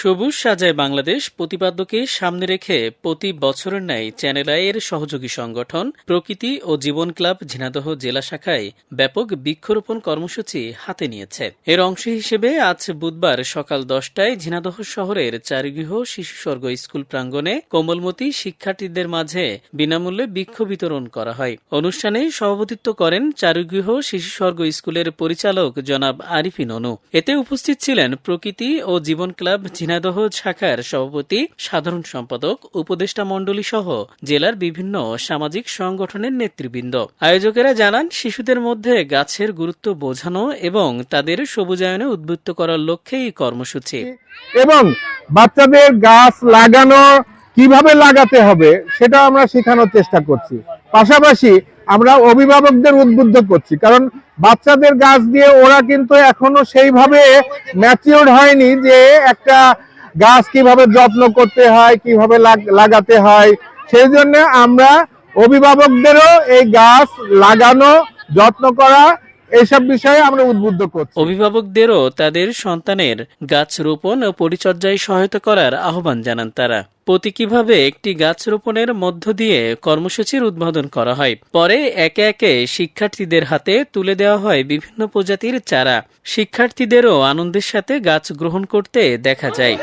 সবুজ সাজায় বাংলাদেশ প্রতিপাদ্যকে সামনে রেখে প্রতি বছরের ন্যায় চ্যানেল আইয়ের সহযোগী সংগঠন, প্রকৃতি ও জীবন ক্লাব ঝিনাদহ জেলা শাখায় ব্যাপক বৃক্ষরোপণ কর্মসূচি হাতে নিয়েছে। এর অংশ হিসেবে আজ বুধবার সকাল দশটায় ঝিনাদহ শহরের চারিগৃহ শিশু স্বর্গ স্কুল প্রাঙ্গণে কোমলমতি শিক্ষার্থীদের মাঝে বিনামূল্যে বৃক্ষ বিতরণ করা হয়। অনুষ্ঠানে সভাপতিত্ব করেন চারুগৃহ শিশু স্বর্গ স্কুলের পরিচালক জনাব আরিফিন অনু এতে উপস্থিত ছিলেন প্রকৃতি ও জীবন ক্লাব ঝিনাদহ শাখার সভাপতি, সাধারণ সম্পাদক, উপদেষ্টা মণ্ডলী সহ জেলার বিভিন্ন সামাজিক সংগঠনের নেতৃবৃন্দ। আয়োজকেরা জানান, শিশুদের মধ্যে গাছের গুরুত্ব বোঝানো এবং তাদের সবুজায়নে উদ্বুদ্ধ করার লক্ষ্যে এই কর্মসূচি। এবং বাচ্চাদের গাছ লাগানো কীভাবে লাগাতে হবে সেটা আমরা শেখানোর চেষ্টা করছি। পাশাপাশি আমরা অভিভাবকদের উদ্বুদ্ধ করছি, কারণ বাচ্চাদের গাছ দিয়ে ওরা কিন্তু এখনও সেইভাবে ম্যাচিওর হয়নি যে একটা গাছ কীভাবে যত্ন করতে হয়, কীভাবে লাগাতে হয়। সেই জন্য আমরা অভিভাবকদেরও এই গাছ লাগানো, যত্ন করা, এইসব বিষয়ে আমরা উদ্বুদ্ধ করছি। অভিভাবকদেরও তাদের সন্তানের গাছ রোপণ ও পরিচর্যায় সহায়তা করার আহ্বান জানান তারা। প্রতীকীভাবে একটি গাছ রোপণের মধ্য দিয়ে কর্মসূচির উদ্বোধন করা হয়। পরে একে একে শিক্ষার্থীদের হাতে তুলে দেওয়া হয় বিভিন্ন প্রজাতির চারা। শিক্ষার্থীদেরও আনন্দের সাথে গাছ গ্রহণ করতে দেখা যায়।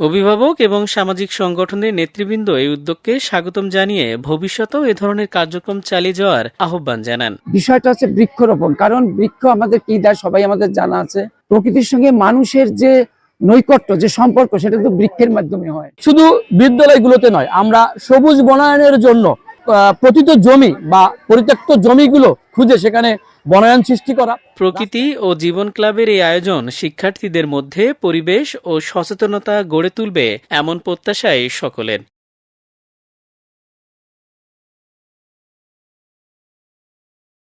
অভিভাবক এবং সামাজিক সংগঠনের নেতৃবৃন্দ এই উদ্যোগকে স্বাগতম জানিয়ে ভবিষ্যতেও এ ধরনের কার্যক্রম চালিয়ে যাওয়ার আহ্বান জানান। বিষয়টা হচ্ছে বৃক্ষরোপণ, কারণ বৃক্ষ আমাদের কি দেয় সবাই আমাদের জানা আছে। প্রকৃতির সঙ্গে মানুষের যে নৈকট্য, যে সম্পর্ক, সেটা তো বৃক্ষের মাধ্যমে হয়। শুধু বিদ্যালয়গুলোতে নয়, আমরা সবুজ বনায়নের জন্য আহ, প্রতিত জমি বা পরিত্যক্ত জমিগুলো খুঁজে সেখানে বনায়ন সৃষ্টি করা। প্রকৃতি ও জীবন ক্লাবের এই আয়োজন শিক্ষার্থীদের মধ্যে পরিবেশ ও সচেতনতা গড়ে তুলবে এমন প্রত্যাশায় সকলের।